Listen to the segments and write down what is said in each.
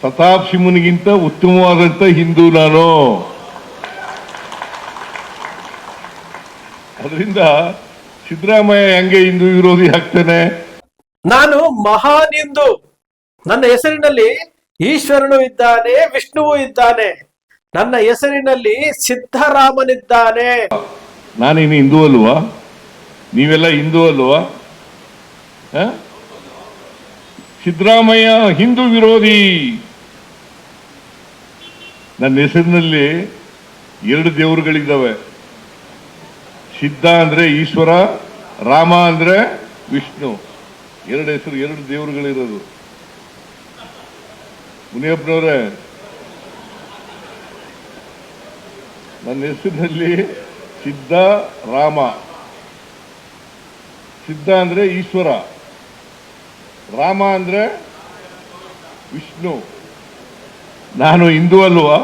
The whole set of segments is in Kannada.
ಪ್ರತಾಪ್ ಸಿಂಹನಿಗಿಂತ ಉತ್ತಮವಾದಂತ ಹಿಂದೂ ನಾನು. ಅದರಿಂದ ಸಿದ್ದರಾಮಯ್ಯ ಹೆಂಗೆ ಹಿಂದೂ ವಿರೋಧಿ ಆಗ್ತಾನೆ? ನಾನು ಮಹಾನ್ ಹಿಂದೂ. ನನ್ನ ಹೆಸರಿನಲ್ಲಿ ಈಶ್ವರನು ಇದ್ದಾನೆ ವಿಷ್ಣುವು ಇದ್ದಾನೆ. ನನ್ನ ಹೆಸರಿನಲ್ಲಿ ಸಿದ್ದರಾಮನಿದ್ದಾನೆ ನಾನೇನು ಹಿಂದೂ ಅಲ್ವಾ? ನೀವೆಲ್ಲ ಹಿಂದೂ ಅಲ್ವಾ? ಸಿದ್ದರಾಮಯ್ಯ ಹಿಂದೂ ವಿರೋಧಿ. ನನ್ನ ಹೆಸರಿನಲ್ಲಿ ಎರಡು ದೇವರುಗಳಿದ್ದಾವೆ. ಸಿದ್ಧ ಅಂದ್ರೆ ಈಶ್ವರ, ರಾಮ ಅಂದ್ರೆ ವಿಷ್ಣು. ಎರಡು ಹೆಸರು, ಎರಡು ದೇವರುಗಳಿರೋದು. ಮುನಿಯಪ್ಪನವ್ರೆ, ನನ್ನ ಹೆಸರಿನಲ್ಲಿ ಸಿದ್ಧ, ರಾಮ. ಸಿದ್ಧ ಅಂದ್ರೆ ಈಶ್ವರ, ರಾಮ ಅಂದ್ರೆ ವಿಷ್ಣು. ನಾನು ಹಿಂದೂ ಅಲ್ವಾ?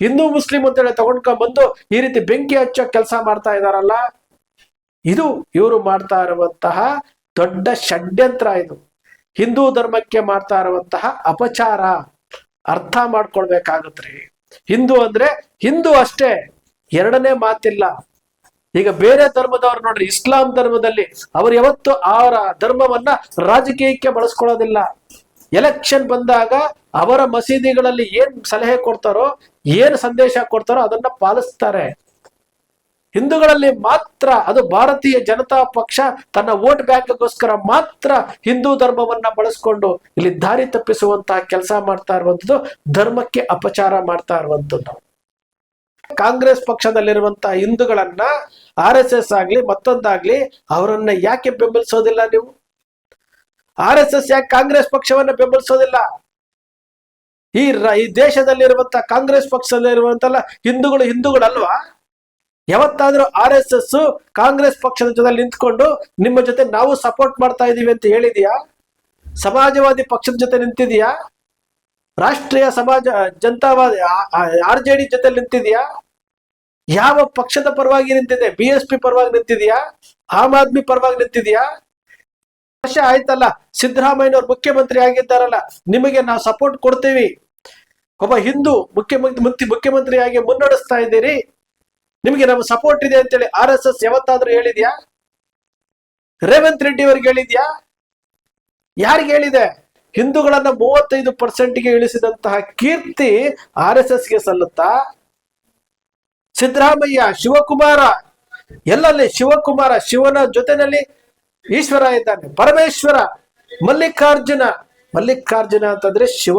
ಹಿಂದೂ ಮುಸ್ಲಿಂ ಅಂತೇಳಿ ತಗೊಂಡ್ಕೊಂಡ್ ಬಂದು ಈ ರೀತಿ ಬೆಂಕಿ ಹಚ್ಚೋ ಕೆಲಸ ಮಾಡ್ತಾ ಇದಾರಲ್ಲ, ಇದು ಇವರು ಮಾಡ್ತಾ ಇರುವಂತಹ ದೊಡ್ಡ ಷಡ್ಯಂತ್ರ ಇದು. ಹಿಂದೂ ಧರ್ಮಕ್ಕೆ ಮಾಡ್ತಾ ಇರುವಂತಹ ಅಪಚಾರ ಅರ್ಥ ಮಾಡ್ಕೊಳ್ಬೇಕಾಗತ್ರಿ. ಹಿಂದೂ ಅಂದ್ರೆ ಹಿಂದೂ ಅಷ್ಟೇ, ಎರಡನೇ ಮಾತಿಲ್ಲ. ಈಗ ಬೇರೆ ಧರ್ಮದವ್ರು ನೋಡ್ರಿ, ಇಸ್ಲಾಂ ಧರ್ಮದಲ್ಲಿ ಅವ್ರು ಯಾವತ್ತು ಅವರ ಧರ್ಮವನ್ನ ರಾಜಕೀಯಕ್ಕೆ ಬಳಸ್ಕೊಳ್ಳೋದಿಲ್ಲ. ಎಲೆಕ್ಷನ್ ಬಂದಾಗ ಅವರ ಮಸೀದಿಗಳಲ್ಲಿ ಏನ್ ಸಲಹೆ ಕೊಡ್ತಾರೋ, ಏನ್ ಸಂದೇಶ ಕೊಡ್ತಾರೋ ಅದನ್ನ ಪಾಲಿಸ್ತಾರೆ. ಹಿಂದೂಗಳಲ್ಲಿ ಮಾತ್ರ ಅದು ಭಾರತೀಯ ಜನತಾ ಪಕ್ಷ ತನ್ನ ವೋಟ್ ಬ್ಯಾಂಕ್ಗೋಸ್ಕರ ಮಾತ್ರ ಹಿಂದೂ ಧರ್ಮವನ್ನ ಬಳಸ್ಕೊಂಡು ಇಲ್ಲಿ ದಾರಿ ತಪ್ಪಿಸುವಂತಹ ಕೆಲಸ ಮಾಡ್ತಾ ಇರುವಂಥದ್ದು, ಧರ್ಮಕ್ಕೆ ಅಪಚಾರ ಮಾಡ್ತಾ ಇರುವಂತದ್ದು ಕಾಂಗ್ರೆಸ್ ಪಕ್ಷದಲ್ಲಿರುವಂತಹ ಹಿಂದೂಗಳನ್ನ ಆರ್ ಎಸ್ ಎಸ್ ಆಗ್ಲಿ ಮತ್ತೊಂದಾಗ್ಲಿ ಅವರನ್ನ ಯಾಕೆ ಬೆಂಬಲಿಸೋದಿಲ್ಲ ನೀವು? ಆರ್ ಎಸ್ ಎಸ್ ಯಾಕೆ ಕಾಂಗ್ರೆಸ್ ಪಕ್ಷವನ್ನ ಬೆಂಬಲಿಸೋದಿಲ್ಲ? ಈ ಈ ದೇಶದಲ್ಲಿರುವಂತ ಕಾಂಗ್ರೆಸ್ ಪಕ್ಷದಲ್ಲಿರುವಂತಲ್ಲ ಹಿಂದೂಗಳು ಹಿಂದೂಗಳಲ್ವಾ? ಯಾವತ್ತಾದ್ರೂ ಆರ್ ಎಸ್ ಎಸ್ ಕಾಂಗ್ರೆಸ್ ಪಕ್ಷದ ಜೊತೆ ನಿಂತ್ಕೊಂಡು ನಿಮ್ಮ ಜೊತೆ ನಾವು ಸಪೋರ್ಟ್ ಮಾಡ್ತಾ ಇದೀವಿ ಅಂತ ಹೇಳಿದೀಯಾ? ಸಮಾಜವಾದಿ ಪಕ್ಷದ ಜೊತೆ ನಿಂತಿದೀಯಾ? ರಾಷ್ಟ್ರೀಯ ಸಮಾಜ, ಜನತಾವಾದಿ ಆರ್ ಜೆ ಡಿ ಜೊತೆ ನಿಂತಿದೆಯಾ? ಯಾವ ಪಕ್ಷದ ಪರವಾಗಿ ನಿಂತಿದೆ? ಬಿ ಎಸ್ ಪಿ ಪರವಾಗಿ ನಿಂತಿದೆಯಾ? ಆಮ್ ಆದ್ಮಿ ಪರವಾಗಿ ನಿಂತಿದ್ಯಾ? ವರ್ಷ ಆಯ್ತಲ್ಲ, ಸಿದ್ದರಾಮಯ್ಯನವ್ರು ಮುಖ್ಯಮಂತ್ರಿ ಆಗಿದ್ದಾರಲ್ಲ, ನಿಮಗೆ ನಾವು ಸಪೋರ್ಟ್ ಕೊಡ್ತೀವಿ. ಒಬ್ಬ ಹಿಂದೂ ಮುಖ್ಯಮಂತ್ರಿ ಮುಖ್ಯ- ಮುಖ್ಯಮಂತ್ರಿಯಾಗಿ ಮುನ್ನಡೆಸ್ತಾ ಇದ್ದೀರಿ. ನಿಮಗೆ ನಮ್ಮ ಸಪೋರ್ಟ್ ಇದೆ ಅಂತೇಳಿ ಆರ್ ಎಸ್ ಎಸ್ ಯಾವತ್ತಾದ್ರೂ ಹೇಳಿದ್ಯಾ? ರೇವಂತ್ ರೆಡ್ಡಿ ಅವ್ರಿಗೆ ಹೇಳಿದ್ಯಾ? ಯಾರಿಗೆ ಹೇಳಿದೆ? ಹಿಂದೂಗಳನ್ನ ಮೂವತ್ತೈದು ಪರ್ಸೆಂಟ್ಗೆ ಇಳಿಸಿದಂತಹ ಕೀರ್ತಿ ಆರ್ ಎಸ್ ಎಸ್ಗೆ ಸಲ್ಲುತ್ತಾ? ಸಿದ್ದರಾಮಯ್ಯ, ಶಿವಕುಮಾರ, ಎಲ್ಲಲ್ಲಿ ಶಿವಕುಮಾರ, ಶಿವನ ಜೊತೆನಲ್ಲಿ ಈಶ್ವರ ಇದ್ದಾನೆ, ಪರಮೇಶ್ವರ, ಮಲ್ಲಿಕಾರ್ಜುನ. ಮಲ್ಲಿಕಾರ್ಜುನ ಅಂತಂದ್ರೆ ಶಿವ.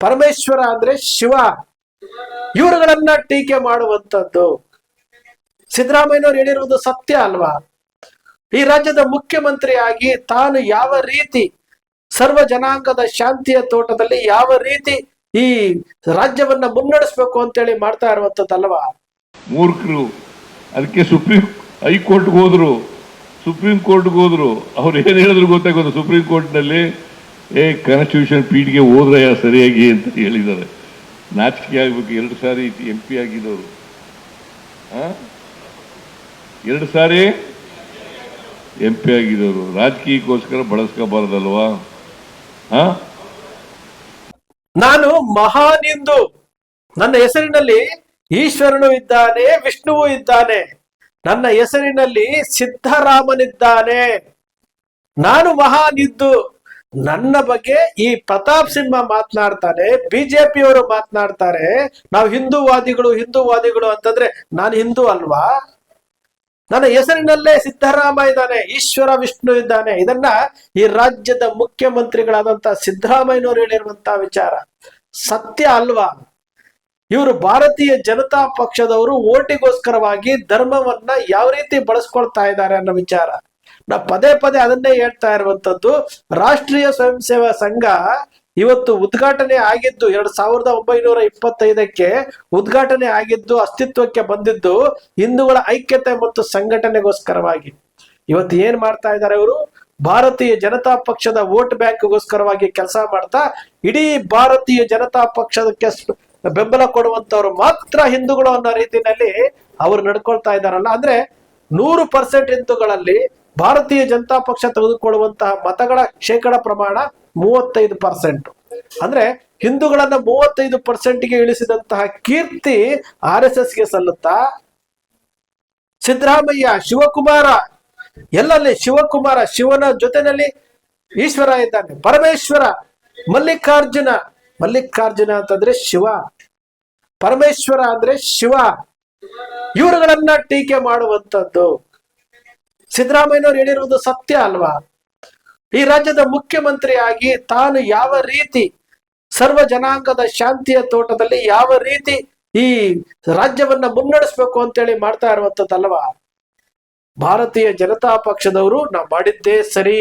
ಪರಮೇಶ್ವರ ಅಂದ್ರೆ ಶಿವ. ಇವರುಗಳನ್ನ ಟೀಕೆ ಮಾಡುವಂಥದ್ದು. ಸಿದ್ದರಾಮಯ್ಯನವರು ಹೇಳಿರುವುದು ಸತ್ಯ ಅಲ್ವಾ? ಈ ರಾಜ್ಯದ ಮುಖ್ಯಮಂತ್ರಿಯಾಗಿ ತಾನು ಯಾವ ರೀತಿ ಸರ್ವ ಜನಾಂಗದ ಶಾಂತಿಯ ತೋಟದಲ್ಲಿ ಯಾವ ರೀತಿ ಈ ರಾಜ್ಯವನ್ನ ಮುನ್ನಡೆಸಬೇಕು ಅಂತೇಳಿ ಮಾಡ್ತಾ ಇರುವಂತದ್ದಲ್ವಾ ಮೂರ್ಖರು, ಅದಕ್ಕೆ ಸುಪ್ರೀಂ ಹೈಕೋರ್ಟ್ಗೆ ಹೋದ್ರು. ಸುಪ್ರೀಂ ಕೋರ್ಟ್ಗೆ ಹೋದ್ರು. ಅವ್ರು ಏನು ಹೇಳಿದ್ರು ಗೊತ್ತಾಗೋದು ಸುಪ್ರೀಂ ಕೋರ್ಟ್ನಲ್ಲಿ ಏ ಕಾನ್ಸ್ಟಿಟ್ಯೂಷನ್ ಪೀಠ್ಗೆ ಯಾ ಸರಿಯಾಗಿ? ಅಂತ ಹೇಳಿದ್ದಾರೆ. ನಾಚಿಕೆ ಆಗ್ಬೇಕು. ಎರಡು ಸಾರಿ ಎಂ ಪಿ ಆಗಿದ್ದವರು. ಎರಡು ಸಾರಿ ಎಂ ಪಿ ಆಗಿದ್ದವರು. ರಾಜಕೀಯಕ್ಕೋಸ್ಕರ ಬಳಸ್ಕೋಬಾರ್ದಲ್ವಾ? ನಾನು ಮಹಾನ್ ಹಿಂದೂ ನನ್ನ ಹೆಸರಿನಲ್ಲಿ ಈಶ್ವರನು ಇದ್ದಾನೆ, ವಿಷ್ಣುವು ಇದ್ದಾನೆ. ನನ್ನ ಹೆಸರಿನಲ್ಲಿ ಸಿದ್ಧರಾಮನಿದ್ದಾನೆ. ನಾನು ಮಹಾನಿದ್ದು. ನನ್ನ ಬಗ್ಗೆ ಈ ಪ್ರತಾಪ್ ಸಿಂಹ ಮಾತನಾಡ್ತಾನೆ, ಬಿಜೆಪಿಯವರು ಮಾತನಾಡ್ತಾರೆ. ನಾವು ಹಿಂದೂವಾದಿಗಳು ಹಿಂದೂವಾದಿಗಳು ಅಂತಂದ್ರೆ ನಾನು ಹಿಂದೂ ಅಲ್ವಾ? ನನ್ನ ಹೆಸರಿನಲ್ಲೇ ಸಿದ್ದರಾಮ ಇದ್ದಾನೆ, ಈಶ್ವರ ವಿಷ್ಣು ಇದ್ದಾನೆ. ಇದನ್ನ ಈ ರಾಜ್ಯದ ಮುಖ್ಯಮಂತ್ರಿಗಳಾದಂತ ಸಿದ್ದರಾಮಯ್ಯನವರು ಹೇಳಿರುವಂತಹ ವಿಚಾರ. ಸತ್ಯ ಅಲ್ವಾ? ಇವರು ಭಾರತೀಯ ಜನತಾ ಪಕ್ಷದವರು ಓಟಿಗೋಸ್ಕರವಾಗಿ ಧರ್ಮವನ್ನ ಯಾವ ರೀತಿ ಬಳಸ್ಕೊಳ್ತಾ ಇದ್ದಾರೆ ಅನ್ನೋ ವಿಚಾರ. ನಾ ಪದೇ ಪದೇ ಅದನ್ನೇ ಹೇಳ್ತಾ ಇರುವಂತದ್ದು ರಾಷ್ಟ್ರೀಯ ಸ್ವಯಂ ಸೇವಾ ಸಂಘ ಇವತ್ತು ಉದ್ಘಾಟನೆ ಆಗಿದ್ದು ಎರಡ್ ಸಾವಿರದ ಒಂಬೈನೂರ ಇಪ್ಪತ್ತೈದಕ್ಕೆ ಉದ್ಘಾಟನೆ ಆಗಿದ್ದು, ಅಸ್ತಿತ್ವಕ್ಕೆ ಬಂದಿದ್ದು ಹಿಂದೂಗಳ ಐಕ್ಯತೆ ಮತ್ತು ಸಂಘಟನೆಗೋಸ್ಕರವಾಗಿ. ಇವತ್ತು ಏನ್ ಮಾಡ್ತಾ ಇದ್ದಾರೆ ಇವರು? ಭಾರತೀಯ ಜನತಾ ಪಕ್ಷದ ವೋಟ್ ಬ್ಯಾಂಕ್ಗೋಸ್ಕರವಾಗಿ ಕೆಲಸ ಮಾಡ್ತಾ, ಇಡೀ ಭಾರತೀಯ ಜನತಾ ಪಕ್ಷದಕ್ಕೆ ಬೆಂಬಲ ಕೊಡುವಂತವ್ರು ಮಾತ್ರ ಹಿಂದೂಗಳು ಅನ್ನೋ ರೀತಿನಲ್ಲಿ ಅವರು ನಡ್ಕೊಳ್ತಾ ಇದಾರಲ್ಲ ಅಂದ್ರೆ ನೂರು ಪರ್ಸೆಂಟ್ ಹಿಂದೂಗಳಲ್ಲಿ ಭಾರತೀಯ ಜನತಾ ಪಕ್ಷ ತೆಗೆದುಕೊಳ್ಳುವಂತಹ ಮತಗಳ ಶೇಕಡ ಪ್ರಮಾಣ ಮೂವತ್ತೈದು ಪರ್ಸೆಂಟ್. ಅಂದ್ರೆ ಹಿಂದೂಗಳನ್ನ ಮೂವತ್ತೈದು ಪರ್ಸೆಂಟ್ಗೆ ಇಳಿಸಿದಂತಹ ಕೀರ್ತಿ ಆರ್ ಎಸ್ ಎಸ್ಗೆ ಸಲ್ಲುತ್ತಾ? ಸಿದ್ದರಾಮಯ್ಯ, ಶಿವಕುಮಾರ, ಎಲ್ಲಲ್ಲಿ ಶಿವಕುಮಾರ, ಶಿವನ ಜೊತೆನಲ್ಲಿ ಈಶ್ವರ ಇದ್ದಾನೆ. ಪರಮೇಶ್ವರ, ಮಲ್ಲಿಕಾರ್ಜುನ ಮಲ್ಲಿಕಾರ್ಜುನ ಅಂತಂದ್ರೆ ಶಿವ. ಪರಮೇಶ್ವರ ಅಂದ್ರೆ ಶಿವ. ಇವರುಗಳನ್ನ ಟೀಕೆ ಮಾಡುವಂಥದ್ದು. ಸಿದ್ದರಾಮಯ್ಯನವರು ಹೇಳಿರುವುದು ಸತ್ಯ ಅಲ್ವಾ? ಈ ರಾಜ್ಯದ ಮುಖ್ಯಮಂತ್ರಿಯಾಗಿ ತಾನು ಯಾವ ರೀತಿ ಸರ್ವ ಜನಾಂಗದ ಶಾಂತಿಯ ತೋಟದಲ್ಲಿ ಯಾವ ರೀತಿ ಈ ರಾಜ್ಯವನ್ನ ಮುನ್ನಡೆಸಬೇಕು ಅಂತೇಳಿ ಮಾಡ್ತಾ ಇರುವಂತದ್ದಲ್ವಾ ಭಾರತೀಯ ಜನತಾ ಪಕ್ಷದವರು ನಾವು ಮಾಡಿದ್ದೇ ಸರಿ.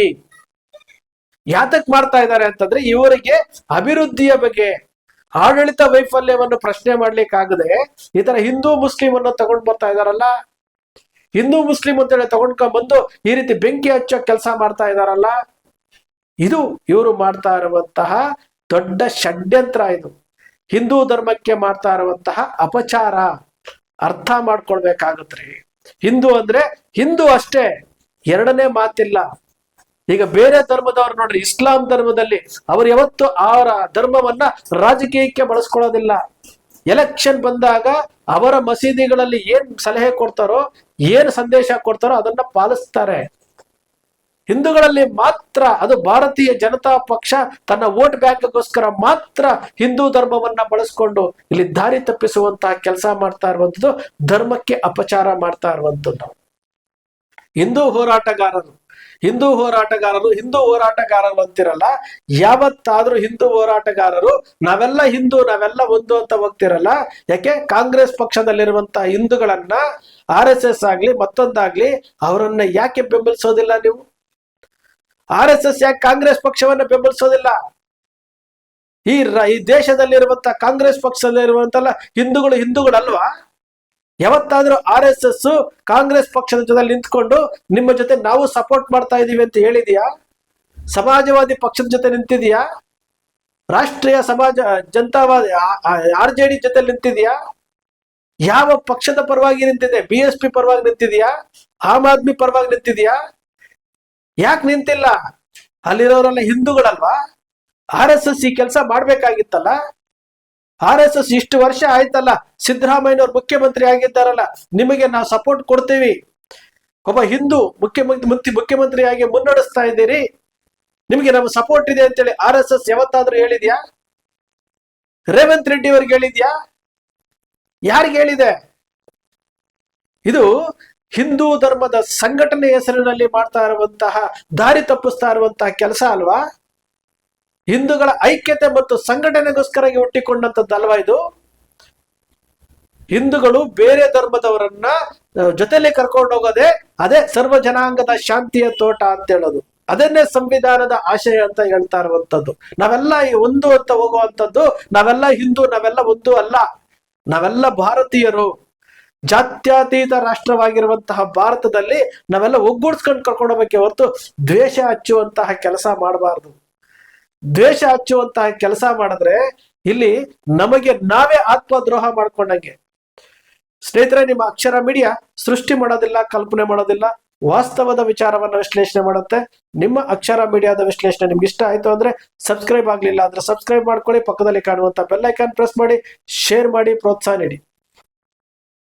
ಯಾತಕ್ ಮಾಡ್ತಾ ಇದ್ದಾರೆ ಅಂತಂದ್ರೆ ಇವರಿಗೆ ಅಭಿವೃದ್ಧಿಯ ಬಗ್ಗೆ ಆಡಳಿತ ವೈಫಲ್ಯವನ್ನು ಪ್ರಶ್ನೆ ಮಾಡ್ಲಿಕ್ಕಾಗದೆ ಈ ತರ ಹಿಂದೂ ಮುಸ್ಲಿಂ ಅನ್ನು ತಗೊಂಡ್ ಬರ್ತಾ ಇದಾರಲ್ಲ? ಹಿಂದೂ ಮುಸ್ಲಿಂ ಅಂತೇಳಿ ತಗೊಂಡ್ಕೊಂಡ್ ಬಂದು ಈ ರೀತಿ ಬೆಂಕಿ ಹಚ್ಚೋ ಕೆಲಸ ಮಾಡ್ತಾ ಇದಾರಲ್ಲ? ಇದು ಇವರು ಮಾಡ್ತಾ ಇರುವಂತಹ ದೊಡ್ಡ ಷಡ್ಯಂತ್ರ ಇದು. ಹಿಂದೂ ಧರ್ಮಕ್ಕೆ ಮಾಡ್ತಾ ಇರುವಂತಹ ಅಪಚಾರ. ಅರ್ಥ ಮಾಡ್ಕೊಳ್ಬೇಕಾಗತ್ರಿ. ಹಿಂದೂ ಅಂದ್ರೆ ಹಿಂದೂ ಅಷ್ಟೇ. ಎರಡನೇ ಮಾತಿಲ್ಲ. ಈಗ ಬೇರೆ ಧರ್ಮದವ್ರು ನೋಡ್ರಿ, ಇಸ್ಲಾಂ ಧರ್ಮದಲ್ಲಿ ಅವ್ರು ಯಾವತ್ತು ಅವರ ಧರ್ಮವನ್ನ ರಾಜಕೀಯಕ್ಕೆ ಬಳಸ್ಕೊಳ್ಳೋದಿಲ್ಲ. ಎಲೆಕ್ಷನ್ ಬಂದಾಗ ಅವರ ಮಸೀದಿಗಳಲ್ಲಿ ಏನ್ ಸಲಹೆ ಕೊಡ್ತಾರೋ, ಏನ್ ಸಂದೇಶ ಕೊಡ್ತಾರೋ ಅದನ್ನ ಪಾಲಿಸ್ತಾರೆ. ಹಿಂದೂಗಳಲ್ಲಿ ಮಾತ್ರ ಅದು ಭಾರತೀಯ ಜನತಾ ಪಕ್ಷ ತನ್ನ ವೋಟ್ ಬ್ಯಾಂಕ್ಗೋಸ್ಕರ ಮಾತ್ರ ಹಿಂದೂ ಧರ್ಮವನ್ನ ಬಳಸ್ಕೊಂಡು ಇಲ್ಲಿ ದಾರಿ ತಪ್ಪಿಸುವಂತಹ ಕೆಲಸ ಮಾಡ್ತಾ ಇರುವಂಥದ್ದು ಧರ್ಮಕ್ಕೆ ಅಪಚಾರ ಮಾಡ್ತಾ ಇರುವಂಥದ್ದು. ಹಿಂದೂ ಹೋರಾಟಗಾರರು ಹಿಂದೂ ಹೋರಾಟಗಾರರು ಹಿಂದೂ ಹೋರಾಟಗಾರರು ಅಂತಿರಲ್ಲ, ಯಾವತ್ತಾದ್ರೂ ಹಿಂದೂ ಹೋರಾಟಗಾರರು, ನಾವೆಲ್ಲ ಹಿಂದೂ, ನಾವೆಲ್ಲ ಒಂದು ಅಂತ ಹೋಗ್ತಿರಲ್ಲ? ಯಾಕೆ? ಕಾಂಗ್ರೆಸ್ ಪಕ್ಷದಲ್ಲಿರುವಂತಹ ಹಿಂದೂಗಳನ್ನ ಆರ್ ಎಸ್ ಎಸ್ ಆಗ್ಲಿ, ಮತ್ತೊಂದಾಗ್ಲಿ ಅವರನ್ನ ಯಾಕೆ ಬೆಂಬಲಿಸೋದಿಲ್ಲ ನೀವು? ಆರ್ ಎಸ್ ಎಸ್ ಯಾಕೆ ಕಾಂಗ್ರೆಸ್ ಪಕ್ಷವನ್ನ ಬೆಂಬಲಿಸೋದಿಲ್ಲ? ಈ ದೇಶದಲ್ಲಿರುವಂತಹ ಕಾಂಗ್ರೆಸ್ ಪಕ್ಷದಲ್ಲಿರುವಂತಲ್ಲ ಹಿಂದೂಗಳು ಹಿಂದೂಗಳಲ್ವಾ? ಯಾವತ್ತಾದ್ರೂ ಆರ್ ಎಸ್ ಎಸ್ ಕಾಂಗ್ರೆಸ್ ಪಕ್ಷದ ಜೊತೆ ನಿಂತ್ಕೊಂಡು ನಿಮ್ಮ ಜೊತೆ ನಾವು ಸಪೋರ್ಟ್ ಮಾಡ್ತಾ ಇದೀವಿ ಅಂತ ಹೇಳಿದೀಯಾ? ಸಮಾಜವಾದಿ ಪಕ್ಷದ ಜೊತೆ ನಿಂತಿದೀಯಾ? ರಾಷ್ಟ್ರೀಯ ಸಮಾಜ, ಜನತಾವಾದಿ ಆರ್ ಜೆ ಡಿ ಜೊತೆ ನಿಂತಿದ್ಯಾ? ಯಾವ ಪಕ್ಷದ ಪರವಾಗಿ ನಿಂತಿದೆ? ಬಿ ಎಸ್ ಪಿ ಪರವಾಗಿ ನಿಂತಿದ್ಯಾ? ಆಮ್ ಆದ್ಮಿ ಪರವಾಗಿ ನಿಂತಿದ್ಯಾ? ಯಾಕೆ ನಿಂತಿಲ್ಲ? ಅಲ್ಲಿರೋರೆಲ್ಲ ಹಿಂದೂಗಳಲ್ವಾ? ಆರ್ ಎಸ್ ಎಸ್ ಈ ಕೆಲಸ ಮಾಡ್ಬೇಕಾಗಿತ್ತಲ್ಲ? ಆರ್ ಎಸ್ ಎಸ್ ಇಷ್ಟು ವರ್ಷ ಆಯ್ತಲ್ಲ, ಸಿದ್ದರಾಮಯ್ಯನವರು ಮುಖ್ಯಮಂತ್ರಿ ಆಗಿದ್ದಾರಲ್ಲ, ನಿಮಗೆ ನಾವು ಸಪೋರ್ಟ್ ಕೊಡ್ತೀವಿ. ಒಬ್ಬ ಹಿಂದೂ ಮುಖ್ಯಮಂತ್ರಿ ಮುಖ್ಯಮಂತ್ರಿ ಮುಖ್ಯಮಂತ್ರಿಯಾಗಿ ಮುನ್ನಡೆಸ್ತಾ ಇದ್ದೀರಿ. ನಿಮಗೆ ನಮ್ಮ ಸಪೋರ್ಟ್ ಇದೆ ಅಂತೇಳಿ ಆರ್ ಎಸ್ ಎಸ್ ಯಾವತ್ತಾದ್ರೂ ಹೇಳಿದ್ಯಾ? ರೇವಂತ್ ರೆಡ್ಡಿ ಅವ್ರಿಗೆ ಹೇಳಿದ್ಯಾ? ಯಾರಿಗೆ ಹೇಳಿದೆ? ಇದು ಹಿಂದೂ ಧರ್ಮದ ಸಂಘಟನೆ ಹೆಸರಿನಲ್ಲಿ ಮಾಡ್ತಾ ಇರುವಂತಹ, ದಾರಿ ತಪ್ಪಿಸ್ತಾ ಇರುವಂತಹ ಕೆಲಸ ಅಲ್ವಾ? ಹಿಂದೂಗಳ ಐಕ್ಯತೆ ಮತ್ತು ಸಂಘಟನೆಗೋಸ್ಕರ ಹುಟ್ಟಿಕೊಂಡಂತದ್ದಲ್ವಾ ಇದು? ಹಿಂದೂಗಳು ಬೇರೆ ಧರ್ಮದವರನ್ನ ಜೊತೆಲಿ ಕರ್ಕೊಂಡು ಹೋಗೋದೇ ಅದೇ ಸರ್ವ ಜನಾಂಗದ ಶಾಂತಿಯ ತೋಟ ಅಂತ ಹೇಳೋದು. ಅದನ್ನೇ ಸಂವಿಧಾನದ ಆಶಯ ಅಂತ ಹೇಳ್ತಾ ಇರುವಂತದ್ದು ನಾವೆಲ್ಲ ಈ ಒಂದು ಅಂತ ಹೋಗುವಂತದ್ದು ನಾವೆಲ್ಲ ಹಿಂದೂ, ನಾವೆಲ್ಲ ಒಂದು ಅಲ್ಲ. ನಾವೆಲ್ಲ ಭಾರತೀಯರು. ಜಾತ್ಯತೀತ ರಾಷ್ಟ್ರವಾಗಿರುವಂತಹ ಭಾರತದಲ್ಲಿ ನಾವೆಲ್ಲ ಒಗ್ಗೂಡ್ಸ್ಕೊಂಡು ಕರ್ಕೊಂಡು ಹೋಗಬೇಕೆ ಹೊರತು ದ್ವೇಷ ಹಚ್ಚುವಂತಹ ಕೆಲಸ ಮಾಡಬಾರ್ದು. ದ್ವೇಷ ಹಚ್ಚುವಂತಹ ಕೆಲಸ ಮಾಡಿದ್ರೆ ಇಲ್ಲಿ ನಮಗೆ ನಾವೇ ಆತ್ಮದ್ರೋಹ ಮಾಡ್ಕೊಂಡಂಗೆ. ಸ್ನೇಹಿತರೆ, ನಿಮ್ಮ ಅಕ್ಷರ ಮೀಡಿಯಾ ಸೃಷ್ಟಿ ಮಾಡೋದಿಲ್ಲ, ಕಲ್ಪನೆ ಮಾಡೋದಿಲ್ಲ, ವಾಸ್ತವದ ವಿಚಾರವನ್ನ ವಿಶ್ಲೇಷಣೆ ಮಾಡುತ್ತೆ. ನಿಮ್ಮ ಅಕ್ಷರ ಮೀಡಿಯಾದ ವಿಶ್ಲೇಷಣೆ ನಿಮ್ಗೆ ಇಷ್ಟ ಆಯ್ತು ಅಂದ್ರೆ ಸಬ್ಸ್ಕ್ರೈಬ್ ಆಗ್ಲಿಲ್ಲ ಅಂದ್ರೆ ಸಬ್ಸ್ಕ್ರೈಬ್ ಮಾಡ್ಕೊಳ್ಳಿ, ಪಕ್ಕದಲ್ಲಿ ಕಾಣುವಂತ ಬೆಲ್ ಐಕಾನ್ ಪ್ರೆಸ್ ಮಾಡಿ ಶೇರ್ ಮಾಡಿ, ಪ್ರೋತ್ಸಾಹ ನೀಡಿ.